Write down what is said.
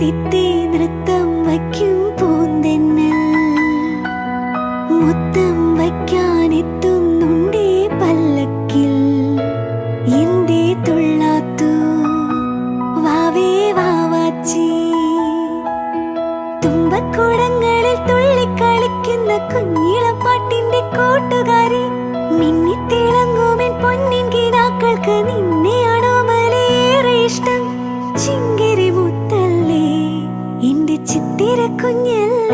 തിത്തി നൃത്തം വയ്ക്കും പല്ലക്കിൽ. തുള്ളാത്തു? വാവേ വാവാച്ചി. തുമ്പക്കുടങ്ങളിൽ തുള്ളിക്കളിക്കുന്ന കുഞ്ഞിളം പാട്ടിന്റെ കൂട്ടുകാരി. മിന്നിത്തിളങ്ങുമെൻ പൊന്നിൻ കിനാക്കൾക്ക് നിന്നെയാണോ ചിരക്കുഞ്ഞല്ല